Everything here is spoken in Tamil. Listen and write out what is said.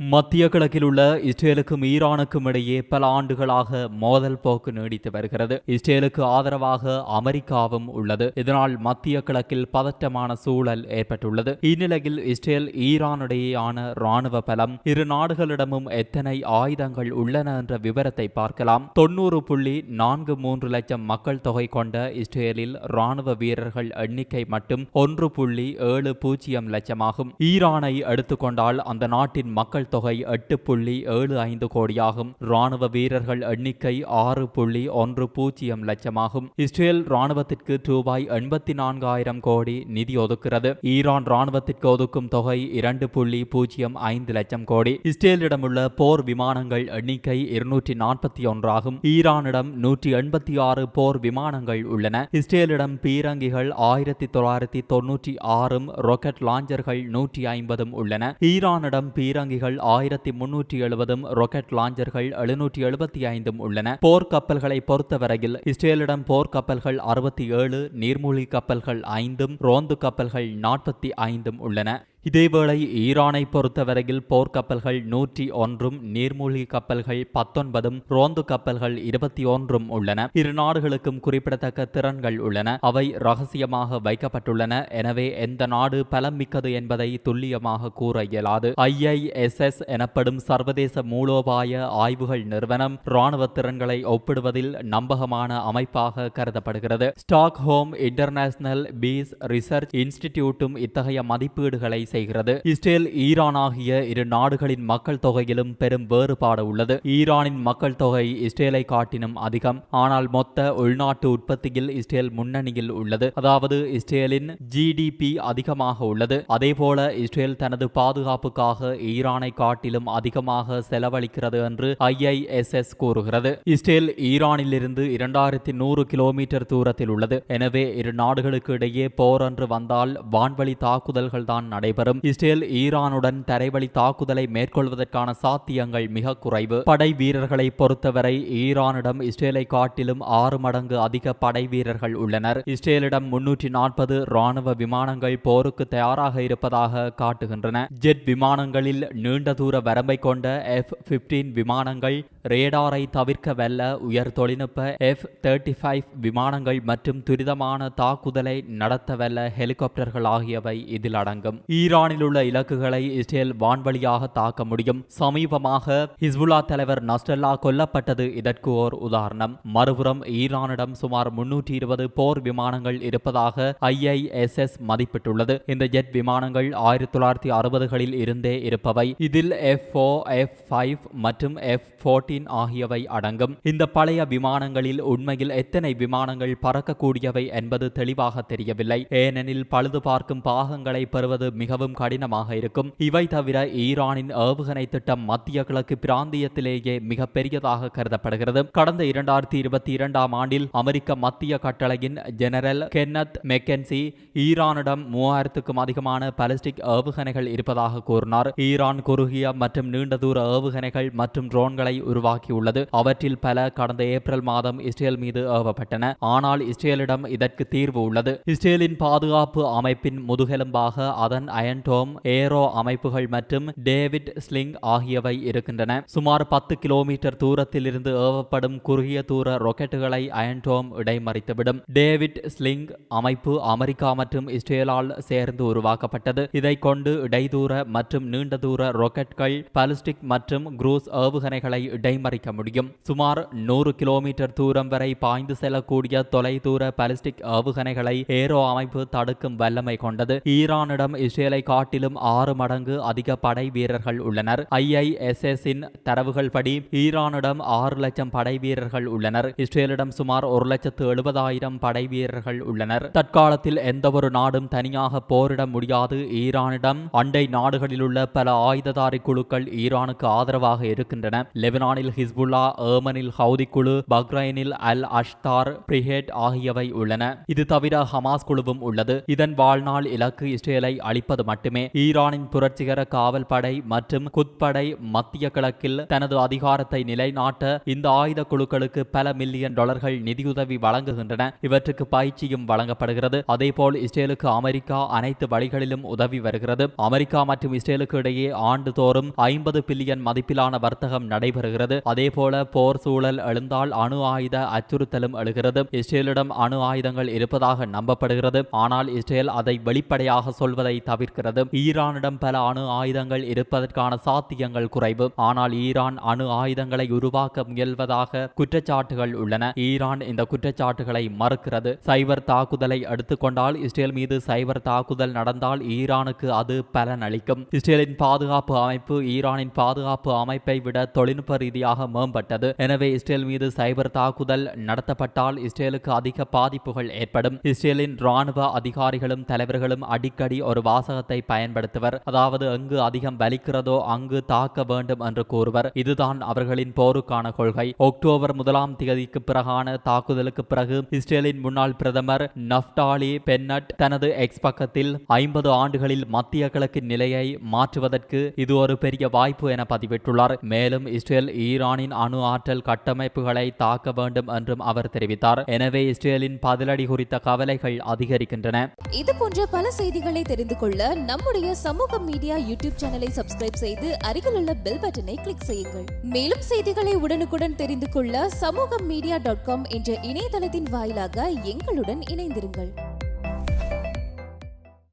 மத்திய கிழக்கில் உள்ள இஸ்ரேலுக்கும் ஈரானுக்கும் இடையே பல ஆண்டுகளாக மோதல் போக்கு நீடித்து வருகிறது. இஸ்ரேலுக்கு ஆதரவாக அமெரிக்காவும் உள்ளது. இதனால் மத்திய கிழக்கில் பதற்றமான சூழல் ஏற்பட்டுள்ளது. இந்நிலையில் இஸ்ரேல் ஈரானிடையேயான ராணுவ பலம் இரு நாடுகளிடமும் எத்தனை ஆயுதங்கள் உள்ளன என்ற விவரத்தை பார்க்கலாம். தொன்னூறு புள்ளி நான்கு மூன்று லட்சம் மக்கள் தொகை கொண்ட இஸ்ரேலில் ராணுவ வீரர்கள் எண்ணிக்கை மட்டும் ஒன்று புள்ளி ஏழு பூஜ்ஜியம் லட்சமாகும். ஈரானை எடுத்துக்கொண்டால் அந்த நாட்டின் மக்கள் தொகை எட்டு புள்ளி ஏழு ஐந்து கோடியாகும். ராணுவ வீரர்கள் எண்ணிக்கை ஆறு புள்ளி ஒன்று பூஜ்ஜியம் லட்சமாகும். இஸ்ரேல் ராணுவத்திற்கு ரூபாய் எண்பத்தி நான்காயிரம் கோடி நிதி ஒதுக்கிறது. ஈரான் ராணுவத்திற்கு ஒதுக்கும் தொகை இரண்டு புள்ளி பூஜ்ஜியம் ஐந்து லட்சம் கோடி. இஸ்ரேலிடமுள்ள போர் விமானங்கள் எண்ணிக்கை இருநூற்றி நாற்பத்தி ஒன்றாகும். ஈரானிடம் நூற்றி எண்பத்தி ஆறு போர் விமானங்கள் உள்ளன. இஸ்ரேலிடம் பீரங்கிகள் ஆயிரத்தி தொள்ளாயிரத்தி தொன்னூற்றி ஆறும் ராக்கெட் லாஞ்சர்கள் நூற்றி ஐம்பதும் உள்ளன. ஈரானிடம் பீரங்கிகள் ஆயிரத்தி முன்னூற்றி எழுபதும் ராக்கெட் லாஞ்சர்கள் எழுநூற்றி எழுபத்தி ஐந்தும் உள்ளன. போர்க்கப்பல்களை பொறுத்தவரையில் இஸ்ரேலிடம் போர்க்கப்பல்கள் அறுபத்தி ஏழு நீர்மூழ்கி கப்பல்கள் ஐந்தும் ரோந்து கப்பல்கள் நாற்பத்தி ஐந்தும் உள்ளன. இதேவேளை ஈரானை பொறுத்தவரையில் போர்க்கப்பல்கள் நூற்றி ஒன்றும் நீர்மூழ்கி கப்பல்கள் பத்தொன்பதும் ரோந்து கப்பல்கள் இருபத்தி ஒன்றும் உள்ளன. இரு நாடுகளுக்கும் குறிப்பிடத்தக்க திறன்கள் உள்ளன. அவை ரகசியமாக வைக்கப்பட்டுள்ளன. எனவே எந்த நாடு பலம் மிக்கது என்பதை துல்லியமாக கூற இயலாது. ஐஐஎஸ்எஸ் எனப்படும் சர்வதேச மூலோபாய ஆய்வுகள் நிறுவனம் ராணுவ திறன்களை ஒப்பிடுவதில் நம்பகமான அமைப்பாக கருதப்படுகிறது. ஸ்டாக்ஹோம் இன்டர்நேஷனல் பீஸ் ரிசர்ச் இன்ஸ்டிடியூட்டும் இத்தகைய மதிப்பீடுகளை செய்கிறது. இஸ்ரேல் ஈரான் ஆகிய இரு நாடுகளின் மக்கள் தொகையிலும் பெரும் வேறுபாடு உள்ளது. ஈரானின் மக்கள் தொகை இஸ்ரேலை காட்டினும் அதிகம். ஆனால் மொத்த உள்நாட்டு உற்பத்தியில் இஸ்ரேல் முன்னணியில் உள்ளது. அதாவது இஸ்ரேலின் ஜிடிபி அதிகமாக உள்ளது. அதேபோல இஸ்ரேல் தனது பாதுகாப்புக்காக ஈரானை காட்டிலும் அதிகமாக செலவழிக்கிறது என்று ஐஐஎஸ்எஸ் கூறுகிறது. இஸ்ரேல் ஈரானிலிருந்து இரண்டாயிரத்தி நூறு கிலோமீட்டர் தூரத்தில் உள்ளது. எனவே இரு நாடுகளுக்கு இடையே போர் என்று வந்தால் வான்வழி தாக்குதல்கள் தான் நடைபெறும். இஸ்ரேல் ஈரானுடன் தரைவழி தாக்குதலை மேற்கொள்வதற்கான சாத்தியங்கள் மிக குறைவு. படை வீரர்களை பொறுத்தவரை ஈரானிடம் இஸ்ரேலை காட்டிலும் ஆறு மடங்கு அதிக படை வீரர்கள் உள்ளனர். இஸ்ரேலிடம் முன்னூற்றி நாற்பது ராணுவ விமானங்கள் போருக்கு தயாராக இருப்பதாக காட்டுகின்றன. ஜெட் விமானங்களில் நீண்ட தூர வரம்பை கொண்ட எஃப் பிப்டீன் விமானங்கள் ரேடாரை தவிர்க்க வல்ல உயர் தொழில்நுட்ப எஃப் தேர்ட்டி ஃபைவ் விமானங்கள் மற்றும் துரிதமான தாக்குதலை நடத்த வல்ல ஹெலிகாப்டர்கள் ஆகியவை இதில் அடங்கும். ஈரானில் உள்ள இலக்குகளை இஸ்ரேல் வான்வழியாக தாக்க முடியும். சமீபமாக ஹிஸ்புல்லா தலைவர் நஸ்டல்லா கொல்லப்பட்டது இதற்கு ஓர் உதாரணம். மறுபுறம் ஈரானிடம் சுமார் முன்னூற்றி இருபது போர் விமானங்கள் இருப்பதாக ஐஐஎஸ்எஸ் மதிப்பிட்டுள்ளது. இந்த ஜெட் விமானங்கள் ஆயிரத்தி தொள்ளாயிரத்தி அறுபதுகளில் இருந்தே இருப்பவை. இதில் எஃப் ஓ எஃப் ஃபைவ் மற்றும் எஃப் புரோட்டீன் ஆகியவை அடங்கும். இந்த பழைய விமானங்களில் உண்மையில் எத்தனை விமானங்கள் பறக்கக்கூடியவை என்பது தெளிவாக தெரியவில்லை. ஏனெனில் பழுது பார்க்கும் பாகங்களை பெறுவது மிகவும் கடினமாக இருக்கும். இவை தவிர ஈரானின் ஏவுகணை திட்டம் மத்திய கிழக்கு பிராந்தியத்திலேயே மிக பெரியதாக கருதப்படுகிறது. கடந்த இரண்டாயிரத்தி இருபத்தி இரண்டாம் ஆண்டில் அமெரிக்க மத்திய கட்டளையின் ஜெனரல் கென்னத் மெக்கன்சி ஈரானிடம் மூவாயிரத்துக்கும் அதிகமான பாலிஸ்டிக் ஏவுகணைகள் இருப்பதாக கூறினார். ஈரான் குறுகிய மற்றும் நீண்ட தூர ஏவுகணைகள் மற்றும் ட்ரோன்களை உருவாக்கியுள்ளது. அவற்றில் பல கடந்த ஏப்ரல் மாதம் இஸ்ரேல் மீது ஏவப்பட்டன. ஆனால் இஸ்ரேலிடம் இதற்கு தீர்வு உள்ளது. இஸ்ரேலின் பாதுகாப்பு அமைப்பின் முதுகெலும்பாக அதன் அயன்டோம் ஏரோ அமைப்புகள் மற்றும் டேவிட் ஸ்லிங் ஆகியவை இருக்கின்றன. சுமார் பத்து கிலோமீட்டர் தூரத்தில் இருந்து ஏவப்படும் குறுகிய தூர ராக்கெட்டுகளை அயன்டோம் இடைமறித்துவிடும். டேவிட் ஸ்லிங் அமைப்பு அமெரிக்கா மற்றும் இஸ்ரேலால் சேர்ந்து உருவாக்கப்பட்டது. இதை கொண்டு இடைதூர மற்றும் நீண்ட தூர ராக்கெட்கள் பாலிஸ்டிக் மற்றும் குரூஸ் ஏவுகணைகளை இடைமறிக்க முடியும். சுமார் நூறு கிலோமீட்டர் தூரம் வரை பாய்ந்து செல்லக்கூடிய தொலைதூர பாலிஸ்டிக் ஏவுகணைகளை ஏரோ அமைப்பு தடுக்கும் வல்லமை கொண்டது. ஈரானிடம் இஸ்ரேலை காட்டிலும் ஆறு மடங்கு அதிக படை வீரர்கள் உள்ளனர். ஐஐஎஸ்எஸின் தரவுகள் படி ஈரானிடம் ஆறு லட்சம் படை வீரர்கள் உள்ளனர். இஸ்ரேலிடம் சுமார் ஒரு லட்சத்து எழுபதாயிரம் படை வீரர்கள் உள்ளனர். தற்காலத்தில் எந்த ஒரு நாடும் தனியாக போரிட முடியாது. ஈரானிடம் அண்டை நாடுகளில் உள்ள பல ஆயுததாரி குழுக்கள் ஈரானுக்கு ஆதரவாக இருக்கின்றன. லெபனான் ஈரானில் ஹிஸ்புல்லா ஏமனில் ஹவுதி குழு பக்ரைனில் அல் அஷ்தார் பிரிஹேட் ஆகியவை உள்ளன. இது தவிர ஹமாஸ் குழுவும் உள்ளது. இதன் வாழ்நாள் இலக்கு இஸ்ரேலை அழிப்பது மட்டுமே. ஈரானின் புரட்சிகர காவல் படை மற்றும் குத்படை மத்திய கிழக்கில் தனது அதிகாரத்தை நிலைநாட்ட இந்த ஆயுத குழுக்களுக்கு பல மில்லியன் டாலர்கள் நிதியுதவி வழங்குகின்றன. இவற்றுக்கு பயிற்சியும் வழங்கப்படுகிறது. அதேபோல் இஸ்ரேலுக்கு அமெரிக்கா அனைத்து வழிகளிலும் உதவி வருகிறது. அமெரிக்கா மற்றும் இஸ்ரேலுக்கு இடையே ஆண்டுதோறும் ஐம்பது பில்லியன் மதிப்பிலான வர்த்தகம் நடைபெறுகிறது. அதேபோல போர் சூழல் எழுந்தால் அணு ஆயுத அச்சுறுத்தலும் எழுகிறது. இஸ்ரேலிடம் அணு ஆயுதங்கள் இருப்பதாக நம்பப்படுகிறது. ஆனால் இஸ்ரேல் அதை வெளிப்படையாக சொல்வதை தவிர்க்கிறது. ஈரானிடம் பல அணு ஆயுதங்கள் இருப்பதற்கான சாத்தியங்கள் குறைவு. ஆனால் ஈரான் அணு ஆயுதங்களை உருவாக்க முயல்வதாக குற்றச்சாட்டுகள் உள்ளன. ஈரான் இந்த குற்றச்சாட்டுகளை மறுக்கிறது. சைபர் தாக்குதலை எடுத்துக்கொண்டால் இஸ்ரேல் மீது சைபர் தாக்குதல் நடந்தால் ஈரானுக்கு அது பலன் அளிக்கும் இஸ்ரேலின் பாதுகாப்பு அமைப்பு ஈரானின் பாதுகாப்பு அமைப்பை விட தொழில்நுட்ப ரீதியாக ரீதியாக மேம்பட்டது. எனவே இஸ்ரேல் மீது சைபர் தாக்குதல் நடத்தப்பட்டால் இஸ்ரேலுக்கு அதிக பாதிப்புகள் ஏற்படும். இஸ்ரேலின் ராணுவ அதிகாரிகளும் தலைவர்களும் அடிக்கடி ஒரு வாசகத்தை பயன்படுத்துவர். அதாவது எங்கு அதிகம் வலிக்கிறதோ அங்கு தாக்க வேண்டும் என்று கூறுவர். இதுதான் அவர்களின் போருக்கான கொள்கை. அக்டோபர் முதலாம் தேதிக்கு பிறகான தாக்குதலுக்கு பிறகு இஸ்ரேலின் முன்னாள் பிரதமர் நப்டாலி பென்னட் தனது எக்ஸ் பக்கத்தில் ஐம்பது ஆண்டுகளில் மத்திய கிழக்கு நிலையை மாற்றுவதற்கு இது ஒரு பெரிய வாய்ப்பு என பதிவிட்டுள்ளார். மேலும் இஸ்ரேல் ஈரானின் அணு ஆற்றல் கட்டமைப்புகளை தாக்க வேண்டும் என்றும் அவர் தெரிவித்தார். எனவே இஸ்ரேலின் பதிலடி குறித்த கவலைகள் அதிகரிக்கின்றன. இது போன்ற பல செய்திகளை தெரிந்து கொள்ள நம்முடைய சமூக மீடியா யூடியூப் சேனலை சப்ஸ்கிரைப் செய்து அருகிலுள்ள பெல் பட்டனை கிளிக் செய்யுங்கள். மேலும் செய்திகளை உடனுக்குடன் தெரிந்து கொள்ள சமூக மீடியா டாட் காம் என்ற இணையதளத்தின் வாயிலாக எங்களுடன் இணைந்திருங்கள்.